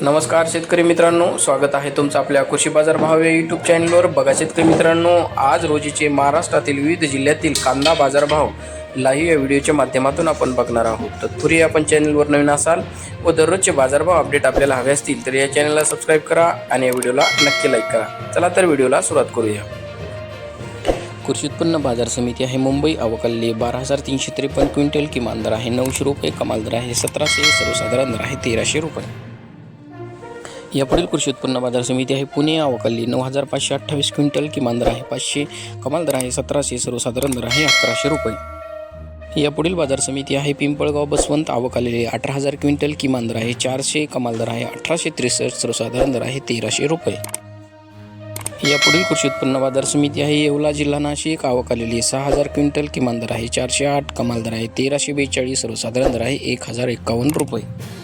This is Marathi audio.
नमस्कार शेतकरी मित्रांनो स्वागत आहे तुमचं आपल्या कृषी बाजार भाव या यूट्यूब चॅनलवर बघा शेतकरी मित्रांनो आज रोजीचे महाराष्ट्रातील विविध जिल्ह्यातील कांदा बाजारभाव लाईव्ह या व्हिडिओच्या माध्यमातून आपण बघणार आहोत. तत्पूर्वी आपण चॅनलवर नवीन असाल व दररोजचे बाजारभाव अपडेट आपल्याला हवे असतील तर या चॅनलला सबस्क्राईब करा आणि या व्हिडिओला नक्की लाईक करा. चला तर व्हिडिओला सुरुवात करूया. कृषी उत्पन्न बाजार समिती आहे मुंबई. अवकल्ले बारा हजार तीनशे त्रेपन्न क्विंटल किमान दर आहे. नऊशे रुपये कमाल दर आहे. सतराशे सर्वसाधारण दर आहे. तेराशे रुपये. यापुढील कृषी उत्पन्न बाजार समिती आहे. पुणे अवकाली नऊ हजार पाचशे अठ्ठावीस क्विंटल किमान दर आहे. पाचशे कमाल दर आहे. सतराशे सर्वसाधारण दर आहे. अकराशे रुपये. यापुढील बाजार समिती आहे. पिंपळगाव बसवंत आवक आलेले अठरा हजार क्विंटल किमान दर आहे. चारशे कमाल दर आहे. अठराशे त्रेसष्ट सर्वसाधारण दर आहे. तेराशे रुपये. यापुढील कृषी उत्पन्न बाजार समिती आहे. येवला जिल्हा नाशिक आवक आलेली सहा हजार क्विंटल किमान दर आहे. चारशे आठ कमाल दर आहे. तेराशे बेचाळीस सर्वसाधारण दर आहे. एक हजार एकावन्न रुपये.